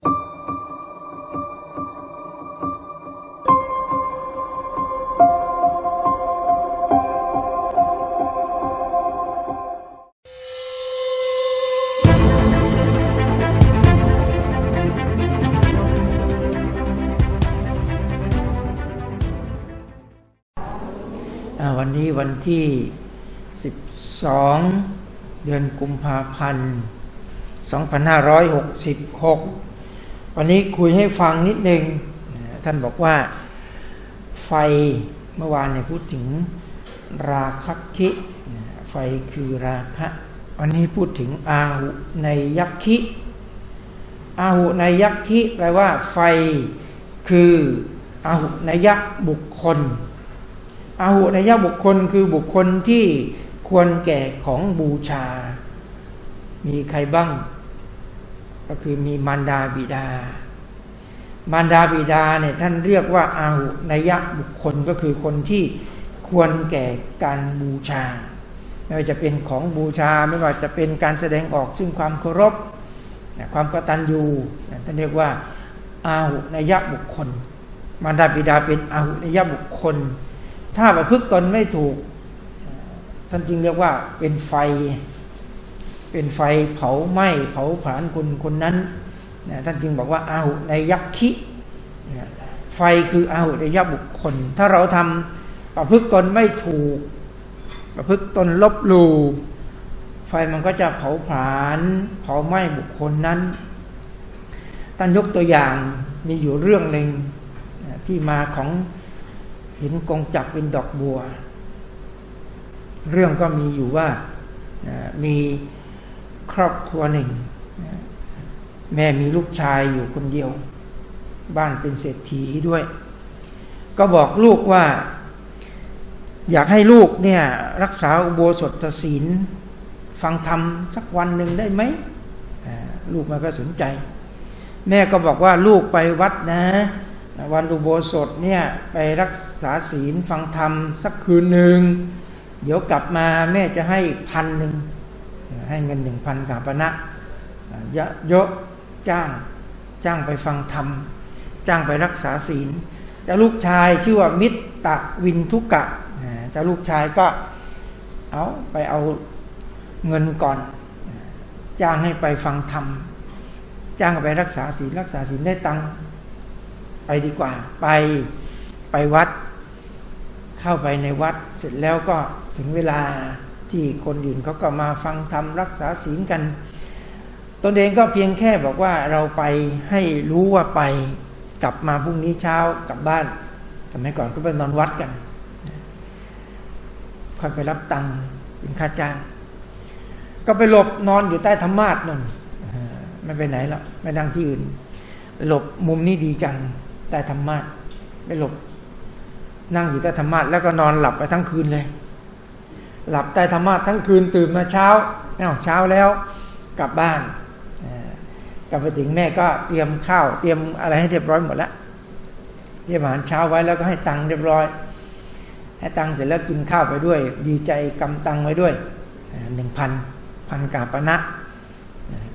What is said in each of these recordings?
วันนี้วันที่ 12 เดือนกุมภาพันธ์ 2566 วันนี้คุยให้ฟังนิดนึงท่านบอกว่าไฟเมื่อวานเนี่ยพูดถึงราคะคิไฟคือราคะวันนี้พูดถึงอาหุในยักคิอาหุในยักคิแปลว่าไฟคืออาหุในยักบุคคล อาหุในยะบุคคลคือบุคคลที่ควรแก่ของบูชา มีใครบ้าง ก็คือมีมารดาบิดา มารดาบิดาเนี่ยท่านเรียกว่าอาหุนยะบุคคลก็คือคนที่ควรแก่การบูชา ไม่ว่าจะเป็นของบูชาไม่ว่าจะเป็นการแสดงออกซึ่งความเคารพความกตัญญูท่านเรียกว่าอาหุนยะบุคคล มารดาบิดาเป็นอาหุนยะบุคคล ถ้าประพฤติตนไม่ถูก ท่านจึงเรียกว่าเป็นไฟ เป็นไฟเผาไหม้เผาผลาญคนคนนั้นนะท่านจึงบอกว่าอาหุในยักคิไฟคืออาหุในยักบุคคล ถ้าเราทำประพฤติตนไม่ถูก ประพฤติตนลบหลู่ไฟมันก็จะเผาผลาญเผาไหม้บุคคลนั้นท่านยกตัวอย่างมีอยู่เรื่องหนึ่งที่มาของเห็นกงจักเป็นดอกบัว เรื่องก็มีอยู่ว่ามี รอบครัวหนึ่ง แม่มีลูกชายอยู่คนเดียว บ้านเป็นเศรษฐีด้วย ก็บอกลูกว่า อยากให้ลูกเนี่ย รักษาอุโบสถศีลฟังธรรมสักวันหนึ่งได้ไหมลูกมันก็สนใจ แม่ก็บอกว่าลูกไปวัดนะ วันอุโบสถเนี่ยไปรักษาศีลฟังธรรมสักคืนหนึ่งเดี๋ยวกลับมาแม่จะให้พันหนึ่ง ให้เงินหนึ่งพันกาปณะเยอะจ้างจ้างไปฟังธรรม จ้างไปรักษาศีลเจ้าลูกชายชื่อว่ามิตรตะวินทุกะเจ้าลูกชายก็เอาไปเอาเงินก่อน จ้างให้ไปฟังธรรม จ้างไปรักษาศีลรักษาศีลได้ตังไปดีกว่า ไปไปวัด เข้าไปในวัดเสร็จแล้วก็ถึงเวลา ที่คนอื่นเขาก็มาฟังธรรมรักษาศีลกัน ตนเองก็เพียงแค่บอกว่าเราไปให้รู้ว่าไปกลับมาพรุ่งนี้เช้ากลับบ้านสมัยก่อนก็ไปนอนวัดกันค่อยไปรับตังค์เป็นค่าจ้าง ก็ไปหลบนอนอยู่ใต้ธรรมาสนนไม่ไปไหนหรอกไม่นั่งที่อื่น หลบมุมนี้ดีจังใต้ธรรมาสไปหลบ นั่งอยู่ใต้ธรรมาสแล้วก็นอนหลับไปทั้งคืนเลย หลับใต้ธรรมาสทั้งคืนตื่นมาเช้าเอ้าเช้าแล้วกลับบ้านกลับไปถึงแม่ก็เตรียมข้าวเตรียมอะไรให้เรียบร้อยหมดแล้วเตรียมอาหารเช้าไว้แล้วก็ให้ตังค์เรียบร้อย ให้ตังค์เสร็จแล้วกินข้าวไปด้วย ดีใจกำตังไว้ด้วยหนึ่งพันพันกาปณะ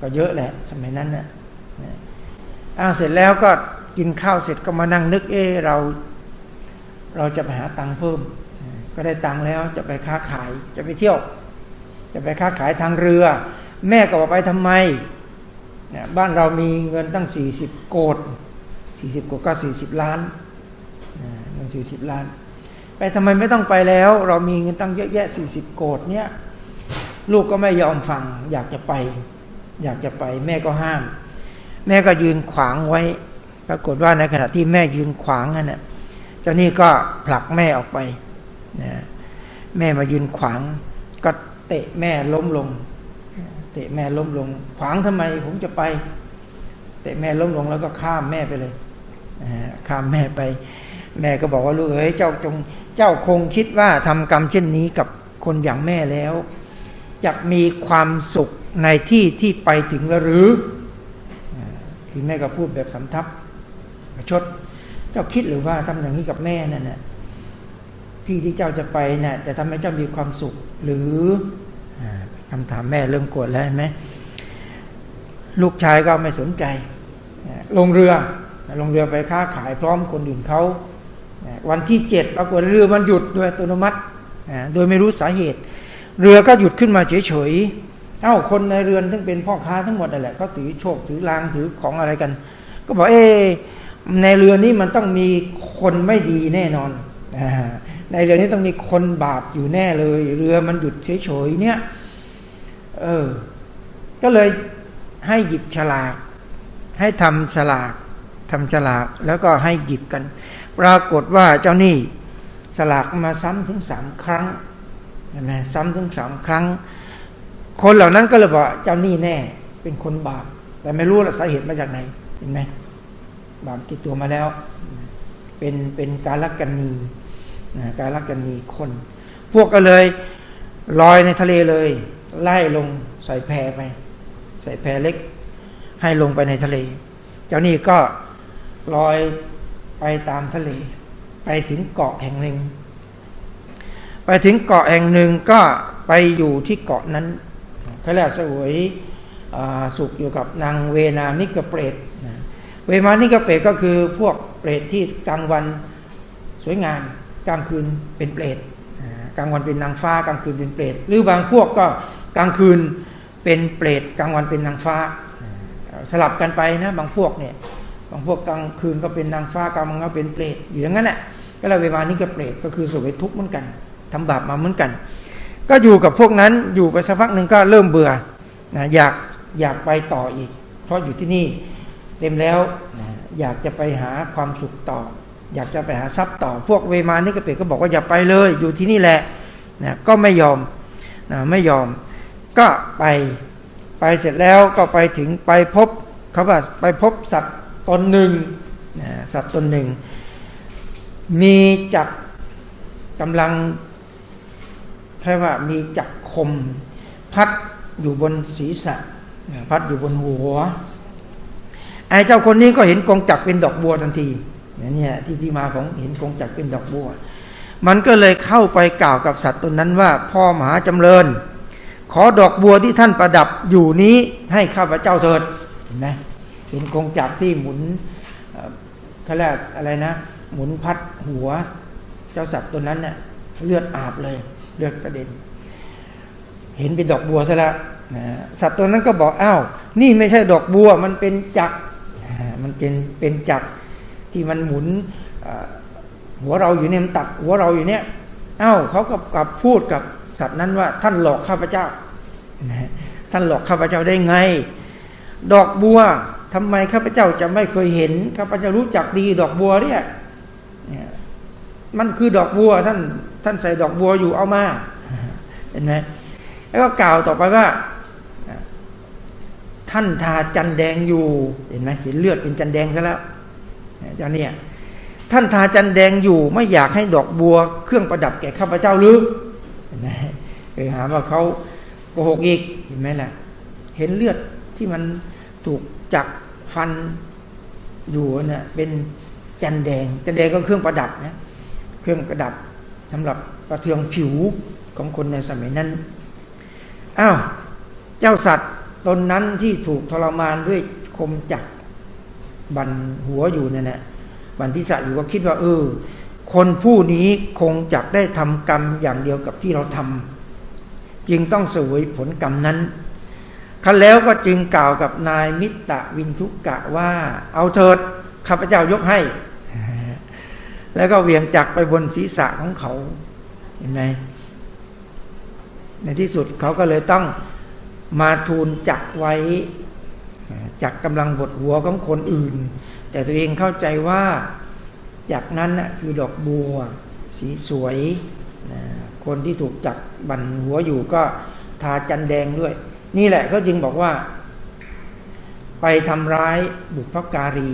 ก็เยอะแหละสมัยนั้นนะอ้าวเสร็จแล้วก็กินข้าวเสร็จก็มานั่งนึกเออเรา เราจะไปหาตังค์เพิ่ม ก็ได้ตังค์แล้วจะไปค้าขายจะไปเที่ยว จะไปค้าขายทางเรือ แม่ก็บอกไปทำไมบ้านเรามีเงินตั้งสี่สิบโกดสี่สิบโกดก็สี่สิบล้านเงินสี่สิบล้าน ไปทำไมไม่ต้องไปแล้ว เรามีเงินตั้งเยอะแยะสี่สิบโกดเนี่ยลูกก็ไม่ยอมฟังอยากจะไป อยากจะไป แม่ก็ห้าม แม่ก็ยืนขวางไว้ ปรากฏว่าในขณะที่แม่ยืนขวางนั่นน่ะเจ้านี่ก็ผลักแม่ออกไป นะแม่มายืนขวาง ก็เตะแม่ล้มลง เตะแม่ล้มลง ขวางทำไมผมจะไป เตะแม่ล้มลงแล้วก็ข้ามแม่ไปเลยข้ามแม่ไป แม่ก็บอกว่าลูกเอ้ยเจ้าจง เจ้าคงคิดว่าทำกรรมเช่นนี้กับคนอย่างแม่แล้วจะมีความสุขในที่ที่ไปถึงหรือคือแม่ก็พูดแบบสำทับประชด เจ้าคิดหรือว่าทำอย่างนี้กับแม่นั่นน่ะ ที่ที่เจ้าจะไปนะ่ะจะทำให้เจ้ามีความสุข หรือคำถามแม่เริ่มโกรธแล้วเห็นไหมลูกชายก็ไม่สนใจ ลงเรือลงเรือไปค้าขายพร้อมคนอื่นเขาวันที่เจ็ดปรากฏเรือมันหยุดโดยอัตโนมัติโดยไม่รู้สาเหตุ เรือก็หยุดขึ้นมาเฉยๆเอ้าคนในเรือนทั้งเป็นพ่อค้าทั้งหมดนั่นแหละก็ถือโชคถือลางถือของอะไรกัน ก็บอกเอในเรือนี้มันต้องมีคนไม่ดีแน่นอน ในเรือนี้ต้องมีคนบาปอยู่แน่เลย เรือมันหยุดเฉยๆเนี่ยเออ ก็เลยให้หยิบฉลาก ให้ทำฉลากทำฉลาก แล้วก็ให้หยิบกัน ปรากฏว่าเจ้านี่สลากมาซ้ำถึงสามครั้งเห็นไหมซ้ำถึงสามครั้ง คนเหล่านั้นก็เลยบอกเจ้านี่แน่ เป็นคนบาป แต่ไม่รู้สาเหตุมาจากไหนเห็นไหมบาปติดตัวมาแล้ว เป็นเป็นการลักกันนี การลักกันนีคน พวกก็เลยลอยในทะเลเลย ไล่ลงใส่แพไป ใส่แพเล็ก ให้ลงไปในทะเล เจ้านี่ก็ลอยไปตามทะเล ไปถึงเกาะแห่งหนึ่ง ไปถึงเกาะแห่งหนึ่งก็ไปอยู่ที่เกาะนั้นเขาเรียกสวยสุขอยู่กับนางเวนานิกเปรตเวมานิกเปรตก็คือพวกเปรตที่กลางวันสวยงาม กลางคืนเป็นเปรตกลางวันเป็นนางฟ้ากลางคืนเป็นเปรตหรือบางพวกก็กลางคืนเป็นเปรตกลางวันเป็นนางฟ้า สลับกันไปนะบางพวกเนี่ยบางพวกกลางคืนก็เป็นนางฟ้ากลางวันก็เป็นเปรตอยู่อย่างนั้นแหละก็เลยเวมานิกเปรตก็คือสวยทุกข์เหมือนกันทำบาปมาเหมือนกัน ก็อยู่กับพวกนั้นอยู่ไปสักพักหนึ่งก็เริ่มเบื่อนะอยากอยากไปต่ออีก เพราะอยู่ที่นี่เต็มแล้วอยากจะไปหาความสุขต่อ อยากจะไปหาทรัพย์ต่อพวกเวมานิกเปรตก็บอกว่าอย่าไปเลย อยู่ที่นี่แหละนะก็ไม่ยอมนะไม่ยอม ก็ไปไปเสร็จแล้วก็ไปถึงไปพบเขาว่าไปพบสัตว์ตนหนึ่งนะสัตว์ตนหนึ่ง มีจักกำลังแค่ว่ามีจักคม พัดอยู่บนศีรษะพัดอยู่บนหัวไอ้เจ้าคนนี้ก็เห็นกองจักเป็นดอกบัวทันที เนี่ยที่ที่มาของเห็นกองจักเป็นดอกบัว มันก็เลยเข้าไปกล่าวกับสัตว์ตนนั้นว่า พ่อมหาจำเริญ ขอดอกบัวที่ท่านประดับอยู่นี้ให้ข้าพเจ้าเถิดเห็นไหมเห็นกองจักที่หมุนเขาเรียกอะไรนะ หมุนพัดหัว เจ้าสัตว์ตัวนั้นเน่ยเลือดอาบเลยเลือดกระเด็น เห็นเป็นดอกบัวซะแล้วนะสัตว์ตัวนั้นก็บอกอ้าวนี่ไม่ใช่ดอกบัว มันเป็นจักมันเป็นเป็นจักร ที่มันหมุนหัวเราอยู่เนี่ยมันตัดหัวเราอยู่เนี่ย เอ้าเขากับกับพูดกับสัตว์นั้นว่า ท่านหลอกข้าพเจ้าท่านหลอกข้าพเจ้าได้ไง ดอกบัวทำไมข้าพเจ้าจะไม่เคยเห็นข้าพเจ้ารู้จักดีดอกบัวเนี่ยมันคือดอกบัวท่านท่านใส่ดอกบัวอยู่เอามาเห็นไหมแล้วก็กล่าวต่อไปว่าท่านทาจันแดงอยู่เห็นไหมเห็นเลือดเป็นจันแดงซะแล้ว เจ้าเนี่ยท่านทาจันแดงอยู่ไม่อยากให้ดอกบัว เครื่องประดับแก่ข้าพเจ้าหรือเห็นไหาว่าเขาโกหกอีกเห็นไหมล่ะ เห็นเลือดที่มันถูกจักฟันอยู่เนี่ยเป็นจันแดง จันแดงก็เครื่องประดับนะเครื่องประดับสำหรับประเทืองผิวของคนในสมัยนั้นอ้าวเจ้าสัตว์ตนนั้นที่ถูกทรมานด้วยคมจัก บันหัวอยู่เนี่ยนะบันทิสะอยู่ก็คิดว่าเออ คนผู้นี้คงจักได้ทำกรรมอย่างเดียวกับที่เราทำจึงต้องสวยผลกรรมนั้นคันแล้วก็จึงกล่าวกับนายมิตรวินทุกกะว่า เอาเถิดข้าพเจ้ายกให้ แล้วก็เวียงจักไปบนศีรษะของเขาเห็นไหมในที่สุดเขาก็เลยต้องมาทูลจักไว้ จักกำลังบดหัวของคนอื่น แต่ตัวเองเข้าใจว่าจากนั้นนะคือดอกบัว สีสวยคนที่ถูกจักบันหัวอยู่ก็ทาจันแดงด้วย นี่แหละเขาจึงบอกว่า ไปทำร้ายบุพการี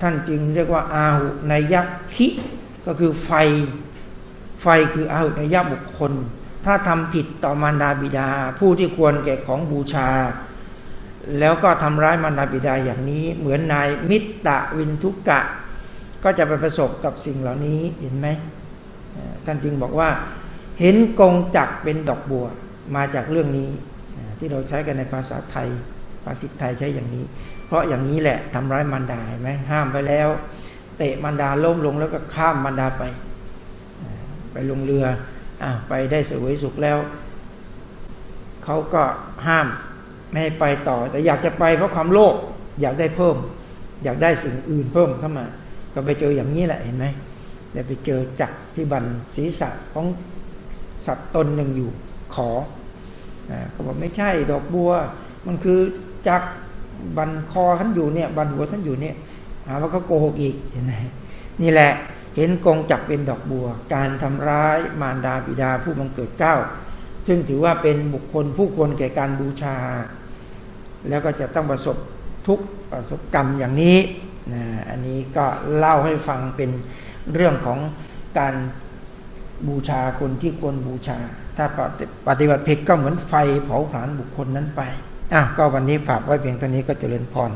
ท่านจึงเรียกว่าอาหุนยักษิก็คือไฟ ไฟคืออาหุนยักบุคคล ถ้าทำผิดต่อมารดาบิดา ผู้ที่ควรแก่ของบูชา แล้วก็ทำร้ายมารดาบิดาอย่างนี้ เหมือนนายมิตรวินทุกกะ ก็จะไปประสบกับสิ่งเหล่านี้เห็นไหมท่านจึงบอกว่า เห็นกงจักเป็นดอกบัวมาจากเรื่องนี้ ที่เราใช้กันในภาษาไทย ภาษิตไทยใช้อย่างนี้ เพราะอย่างนี้แหละทำร้ายมารดาเห็นไหมห้ามไปแล้ว เตะมารดาล้มลงแล้วก็ข้ามมารดาไป ไปลงเรืออ่ไปได้สวยสุขแล้วเขาก็ห้าม ไม่ให้ไปต่อ แต่อยากจะไปเพราะความโลภอยากได้เพิ่ม อยากได้สิ่งอื่นเพิ่มเข้ามา ก็ไปเจออย่างนี้แหละเห็นไหมได้ไปเจอจักรที่บันศีรษะของสัตว์ตนหนึ่งอยู่ขออ่าก็บอกไม่ใช่ดอกบัว มันคือจักบันคอท่านอยู่เนี่ย บันหัวท่านอยู่เนี่ยหาว่าเขาโกหกอีกเห็นไหมนี่แหละเห็นกงจักเป็นดอกบัว การทำร้ายมารดาบิดาผู้บังเกิดเก้าซึ่งถือว่าเป็นบุคคลผู้ควรแก่การบูชา แล้วก็จะต้องประสบทุกประสบกรรมอย่างนี้นะอันนี้ก็เล่าให้ฟังเป็นเรื่องของการบูชาคนที่ควรบูชา ถ้าปฏิบัติผิดก็เหมือนไฟเผาผลาญบุคคลนั้นไปอะก็วันนี้ฝากไว้เพียงเท่านี้ก็เจริญพร